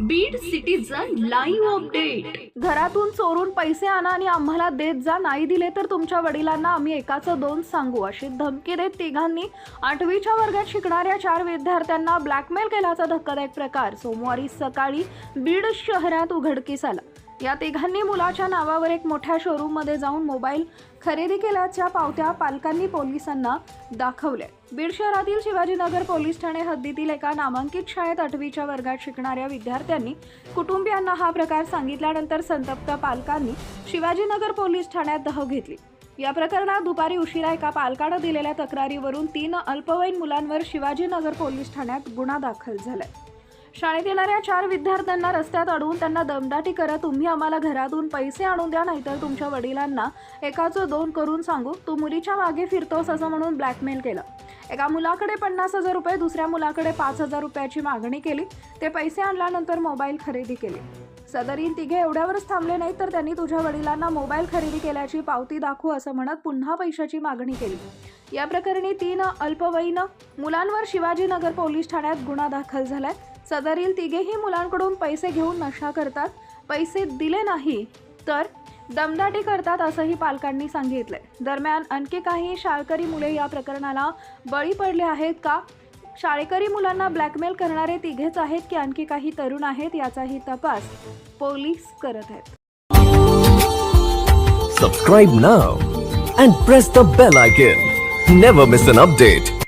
Beed citizen live update घरातून चोरून पैसे आणा आणि आम्हाला देत जा. नाही दिले तर तुमच्या वडिलांना आम्ही एकाचं दोन सांगू. अशी धमकी देत तिघांनी आठवीच्या वर्गात शिकणाऱ्या चार विद्यार्थ्यांना ब्लॅकमेल केल्याचा धक्कादायक प्रकार. सोमवारी सकाळी बीड शहरात उघडकीस आला. या तिघांनी मुलाच्या नावावर एक मोठ्या शोरूममध्ये जाऊन मोबाईल खरेदी केल्याच्या पावत्या पालकांनी पोलिसांना दाखवल्या. बीड शहरातील शिवाजीनगर पोलीस ठाणे हद्दीतील एका नामांकित शाळेत आठवीच्या वर्गात शिकणाऱ्या विद्यार्थ्यांनी कुटुंबियांना हा प्रकार सांगितल्यानंतर संतप्त पालकांनी शिवाजीनगर पोलीस ठाण्यात धाव घेतली. या प्रकरणात दुपारी उशिरा एका पालकानं दिलेल्या तक्रारीवरून तीन अल्पवयीन मुलांवर शिवाजीनगर पोलीस ठाण्यात गुन्हा दाखल झालाय. शाळेत येणाऱ्या चार विद्यार्थ्यांना रस्त्यात अडवून त्यांना दमदाटी करत तुम्ही आम्हाला घरातून पैसे आणून द्या नाहीतर तुमच्या वडिलांना एकाचं दोन करून सांगू तू मुलीच्या मागे फिरतोस असं म्हणून ब्लॅकमेल केलं. एका मुलाकडे पन्नास हजार रुपये दुसऱ्या मुलाकडे पाच हजार रुपयाची मागणी केली. ते पैसे आणल्यानंतर मोबाईल खरेदी केली. सदरीन तिघे एवढ्यावरच थांबले नाहीत तर त्यांनी तुझ्या वडिलांना मोबाईल खरेदी केल्याची पावती दाखवू असं म्हणत पुन्हा पैशाची मागणी केली. या प्रकरणी तीन अल्पवयीन मुलांवर शिवाजीनगर पोलीस ठाण्यात गुन्हा दाखल झालाय. सदरील तिघेही मुलांकडून पैसे घेऊन नशा करतात. पैसे दिले नाही तर दमदाटी करतात असंही पालकांनी सांगितलंय. दरम्यान आणखी काही शाळकरी मुले या प्रकरणाला बळी पडले आहेत का? शाळकरी मुलांना ब्लॅकमेल करणारे तिघेच आहेत की आणखी काही तरुण आहेत याचाही तपास पोलीस करत आहेत. Subscribe now and press the bell icon never miss an update